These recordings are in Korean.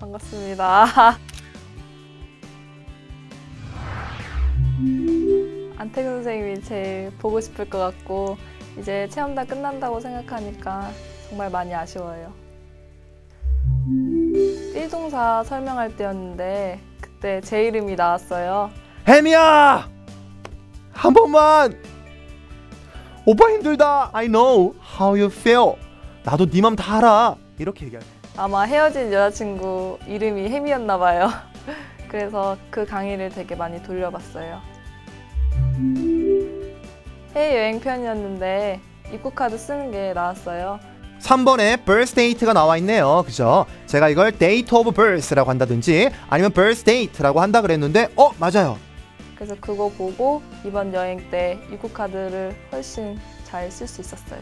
반갑습니다. 안태근 선생님이 제일 보고 싶을 것 같고 이제 체험 다 끝난다고 생각하니까 정말 많이 아쉬워요. 삘동사 설명할 때였는데 그때 제 이름이 나왔어요. 혜미야 한 번만 오빠 힘들다 I know how you feel 나도 네 맘 다 알아 이렇게 얘기할 아마 헤어진 여자친구 이름이 혜미였나 봐요. 그래서 그 강의를 되게 많이 돌려봤어요. 해외여행 편이었는데 입국 카드 쓰는 게 나왔어요. 3번에 birth date가 나와 있네요 그죠 제가 이걸 date of birth라고 한다든지 아니면 birth date라고 한다 그랬는데 어 맞아요 그래서 그거 보고 이번 여행 때 입국 카드를 훨씬 잘 쓸 수 있었어요.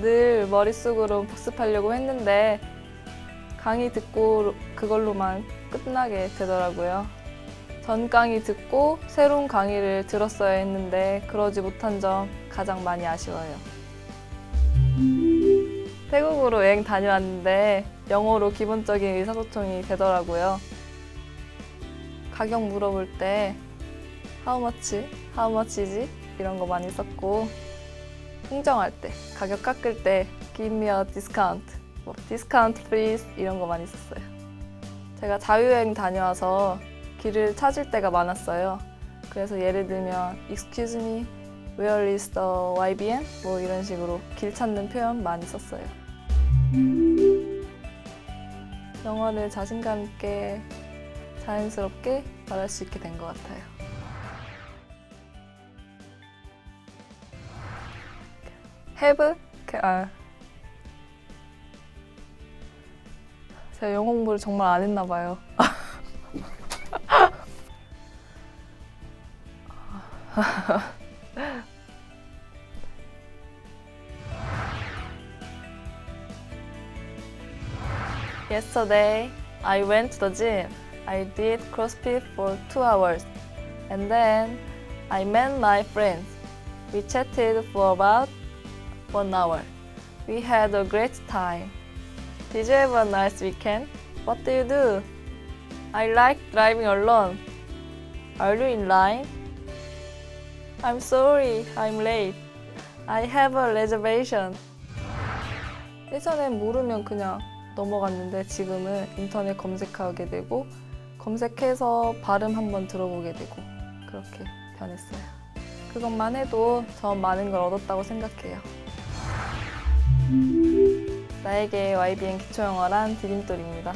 늘 머릿속으로 복습하려고 했는데 강의 듣고 그걸로만 끝나게 되더라고요. 전 강의 듣고 새로운 강의를 들었어야 했는데 그러지 못한 점 가장 많이 아쉬워요. 태국으로 여행 다녀왔는데 영어로 기본적인 의사소통이 되더라고요. 가격 물어볼 때 how much, how much is it? 이런 거 많이 썼고 흥정할 때 가격 깎을 때 give me a discount, 뭐 discount please 이런 거 많이 썼어요. 제가 자유여행 다녀와서 길을 찾을 때가 많았어요. 그래서 예를 들면 excuse me, where is the YBN? 뭐 이런 식으로 길 찾는 표현 많이 썼어요. 영어를 자신감 있게 자연스럽게 말할 수 있게 된 것 같아요. Have? 아. 제가 영어 공부를 정말 안 했나 봐요. Yesterday, I went to the gym. I did CrossFit for two hours. And then I met my friends. We chatted for about one hour. We had a great time. Did you have a nice weekend? What do you do? I like driving alone. Are you in line? I'm sorry, I'm late. I have a reservation. 예전엔 모르면 그냥 넘어갔는데 지금은 인터넷 검색하게 되고 검색해서 발음 한번 들어보게 되고 그렇게 변했어요. 그것만 해도 전 많은 걸 얻었다고 생각해요. 나에게 YBN 기초영어란 디딤돌입니다.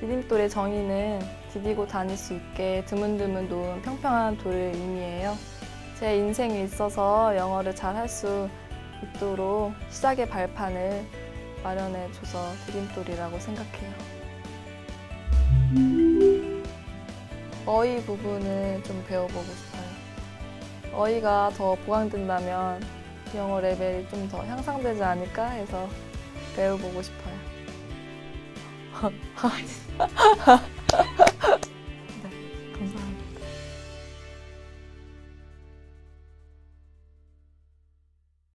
디딤돌의 정의는 디디고 다닐 수 있게 드문드문 놓은 평평한 돌을 의미해요. 제 인생에 있어서 영어를 잘 할 수 있도록 시작의 발판을 마련해줘서 디딤돌이라고 생각해요. 어휘 부분을 좀 배워보고 싶어요. 어휘가 더 보강된다면 영어 레벨이 좀 더 향상되지 않을까 해서 배워보고 싶어요.